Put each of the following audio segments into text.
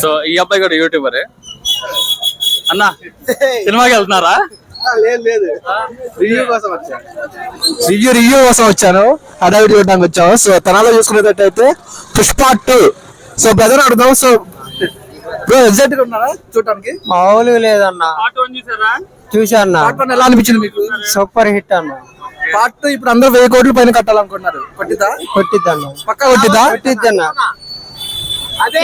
So ఈ అబ్బాయి కూడా యూట్యూబరే. అన్న సినిమాకి వెళ్తున్నారా? లేదు లేదు. రివ్యూ కోసం వచ్చాను రివ్యూ రివ్యూ కోసం వచ్చాను. చూడడానికి వచ్చాము. సో తనాలో చూసుకునేటట్టయితే పుష్ప టూ. సో బ్రదర్ అడుగుదాం. సో బ్రో ఎగ్జాక్ట్గా ఉన్నారా చూడటానికి? మామూలుగా లేదన్న. చూసారా? పార్ట్ వన్ ఎలా అనిపించింది మీకు? సూపర్ హిట్ అన్న. పార్ట్ టూ ఇప్పుడు అందరూ వెయ్యి కోట్ల పైన కట్టాలనుకుంటున్నారు. కొట్టిద్దా? కొట్టిద్దన్న పక్కా కొట్టిద్దా? కొట్టిద్దన్న మళ్ళీ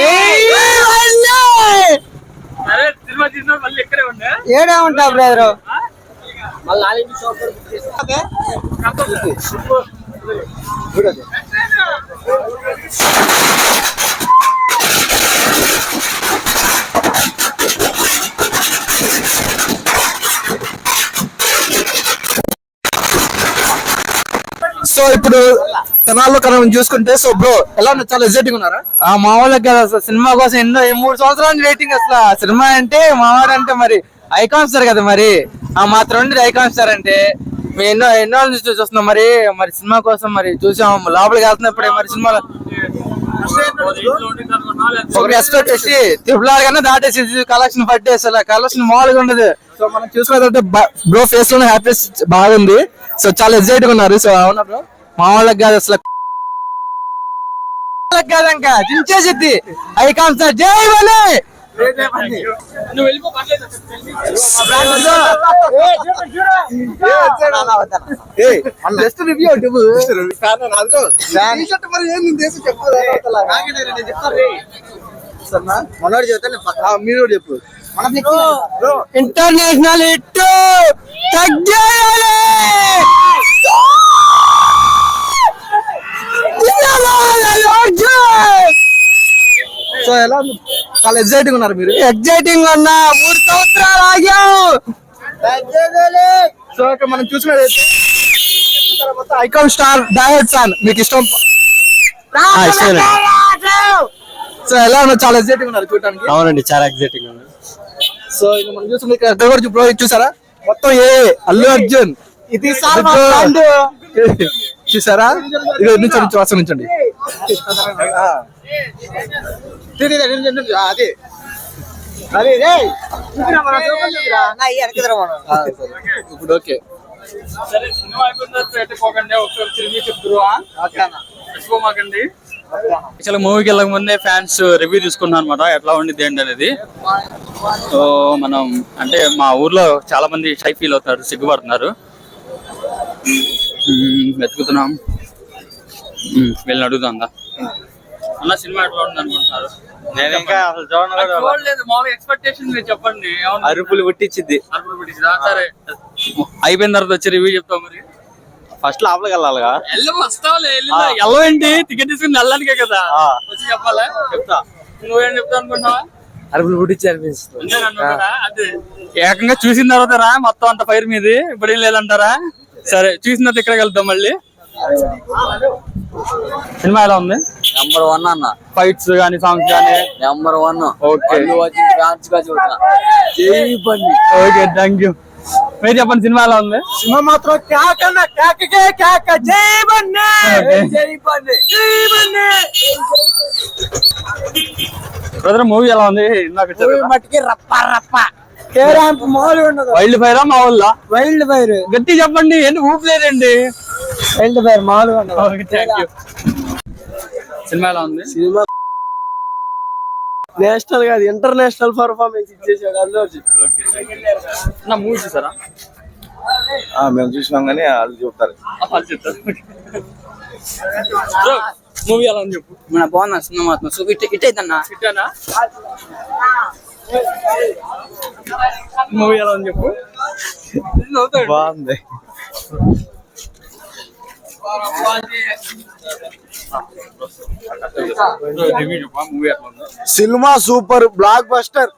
ఏడే ఉంటా బ్రదర్? సో ఇప్పుడు తెనాల్లో కనుక చూసుకుంటే సో బ్రో ఎలా ఉన్నారు? చాలా ఎగ్జైటింగ్ ఉన్నారా? ఆ మామూలుగా కదా అసలు సినిమా కోసం ఎన్నో మూడు సంవత్సరాల నుంచి వెయిటింగ్ అసలు. ఆ సినిమా అంటే మావాడు అంటే మరి ఐకాన్ స్టార్ కదా మరి. ఆ మాత్రం ఉండి ఐకాన్ స్టార్ అంటే మేము ఎన్నో ఎన్నో రోజుల నుంచి చూస్తున్నాం మరి. మరి సినిమా కోసం మరి చూసాం. లోపలికి వెళ్తున్నప్పుడే మరి సినిమాలో ఒక ఎక్స్పెక్ట్ చేసి ట్రిపుల్ కన్నా దాటేసి కలెక్షన్ పట్టేసి అలా కలెక్షన్ మామూలుగా ఉండదు. సో మనం చూసుకున్నట్టే బ్రో ఫేస్లో హ్యాపీనెస్ బాగుంది. సో చాలా ఎగ్జైటింగ్ ఉన్నారు. సో అవునా బ్రో మా వాళ్ళకి కాదు అసలు. ఐకాన్ స్టార్ జై బలే. నువ్వు వెళ్ళిపో పర్లేదు. జస్ట్ రివ్యూ మరి ఏంది దేశ మనోడు చెప్తాను మీరు కూడా చెప్పు. ఇంటర్నేషనల్ హిట్ తగ్గేయాలి సో ఎలా? చాలా ఎగ్జైటింగ్ ఉన్నారు మీరు. ఎగ్జైటింగ్ అన్నా మూడు సంవత్సరాలు ఆగావు సో ఇక్కడ మనం తర్వాత ఐకాన్ స్టార్ డైరెక్ట్ ఫ్యాన్ మీకు ఇష్టం. సో ఎలా ఉన్నారు? చాలా ఎగ్జైటింగ్ ఉన్నారు చూడటానికి. అవునండి చాలా ఎగ్జైటింగ్ ఉంది సో ఇది మనం చూసుకుంటే ఇక్కడ కూడా బ్రో చూసారా? మొత్తం ఏ అల్లు అర్జున్. ఇది చూసారా? ఇది నుంచండి నుంచి వాసన నుంచండి అదే. ఇప్పుడు ఓకే. సరే సినిమా అయిపోయిన తర్వాత పెట్టిపోకండి ఒకసారి తిరిగి చెప్తురు మర్చిపోమాకండి. యాక్చువల్ మూవీకి వెళ్ళక ముందే ఫ్యాన్స్ రివ్యూ తీసుకున్నాను అనమాట ఎట్లా ఉండిద్ది ఏంటి అనేది. సో మనం అంటే మా ఊర్లో చాలా మంది షై ఫీల్ అవుతారు సిగ్గుపడుతున్నారు. వెతుకుతున్నాం. వెళ్ళి అడుగుతుందా అన్న సినిమా ఎట్లా ఉంది అనుకుంటున్నారు నేను ఇంకా అసలు చూడను చూడలేదు. మామూలు ఎక్స్పెక్టేషన్ చెప్పండి. అరుపులు పుట్టించింది అరుపులు పుట్టించిందా? సరే. అయిపోయిన తర్వాత వచ్చి రివ్యూ చెప్తాం మరి? ఫస్ట్ లోపలికి వెళ్ళాలిగా. ఎల్లు వస్తావులే ఎల్లవేంటి టికెట్ తీసుకుని వెళ్ళడానికే కదా. వచ్చి చెప్పాలా? చెప్తా. నువ్వేం చెప్తా అనుకుంటున్నావా? అరుపులు పుట్టించి అనిపిస్తుంది ఏకంగా చూసిన తర్వాత రా మొత్తం అంత ఫైర్ మీది. ఇప్పుడు ఏం లేదంటారా? సరే చూసిన తర్వాత ఇక్కడికి వెళ్తాం మళ్ళీ. సినిమా ఎలా ఉంది? నెంబర్ వన్ అన్న. ఫైట్స్ కానీ సాంగ్స్ కానీ number one okay okay thank you మీరు చెప్పండి సినిమా ఎలా ఉంది. సినిమా మాత్రం కాకన్న కాకకే కాక. జై బన్నే! Okay. జై బన్నే! జై బన్నే! బ్రదర్ మూవీ ఎలా ఉంది? ఇందాక మట్టికి రప్ప రప్ప. ఉండదు. వైల్డ్ ఫైరా మా ఊళ్ళో? వైల్డ్ ఫైర్ గట్టి చెప్పండి ఎందుకు ఊపలేదండి? వైల్డ్ ఫైర్ మామూలుగా ఉండదు. సినిమా ఎలా ఉంది? సినిమా నేషనల్ కాదు ఇంటర్నేషనల్ పర్ఫార్మెన్స్ ఇచ్చేసాడు అల్లు అర్జున్ మూవీ చూసారా? మేము చూసినాం కానీ వాళ్ళు చెప్తారు. మూవీ ఎలా ఉంది చెప్పు. మన బాగున్నా సినిమా సో ఇట్ ఇట్ అయితన్నా ఇట్టానా? మూవీ ఎలా ఉంది చెప్పు. బాగుంది. సినిమా సూపర్ బ్లాక్ బస్టర్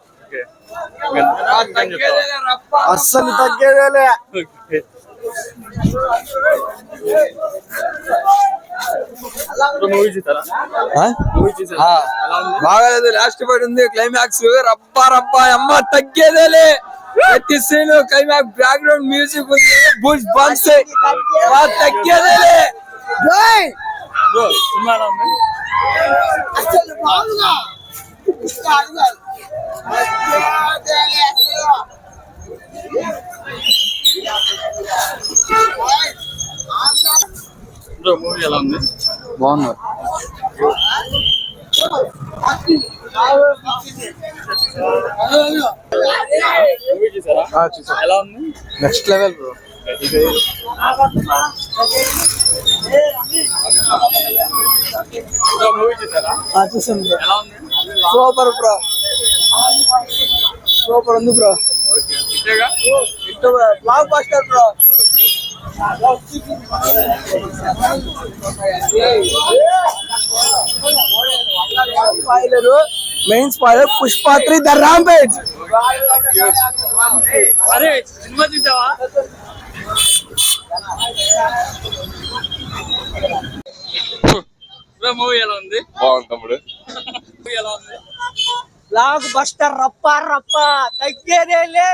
అస్సలు తగ్గేదేలే. బాగాలేదు లాస్ట్ ఫైట్ ఉంది. క్లైమాక్స్ రబ్బా రబ్బా అమ్మ తగ్గేదేలే. ప్రతి సీన్ క్లైమాక్స్ బ్యాక్గ్రౌండ్ మ్యూజిక్ ఉంది. బుల్స్ బంక్స్ తగ్గేదేలే. బ్రో సినిమా ఎలా ఉంది అసలు మామూలుగా కాదు కాదు. బ్రో మూవీ ఎలా ఉంది బాగుంది మూవీ చూసారా ఎలా ఉంది next level bro bro movie చూసారా చూసాను ఎలా సూపర్ బ్రో సూపర్ ఉంది bro blockbuster bro spoiler main spoiler Pushpa three the rampage అరే సినిమా చూసావా? మూవీ ఎలా ఉంది? బాగుంది తమ్ముడు. మూవీ ఎలా ఉంది? బ్లాక్ బస్టర్ రప్ప రప్ప తగ్గేదేలే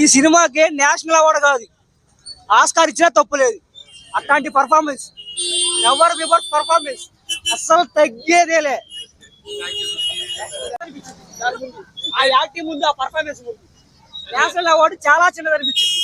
ఈ సినిమాకి నేషనల్ అవార్డు కాదు. ఆస్కార్ ఇచ్చినా తప్పులేదు అట్లాంటి పర్ఫార్మెన్స్ ఎవర్ బిఫోర్ పర్ఫార్మెన్స్ అస్సలు తగ్గేదేలే ఆ యాక్టింగ్ ముందు ఆ పర్ఫార్మెన్స్ ముందు. నేషనల్ అవార్డు చాలా చిన్నది అనిపించింది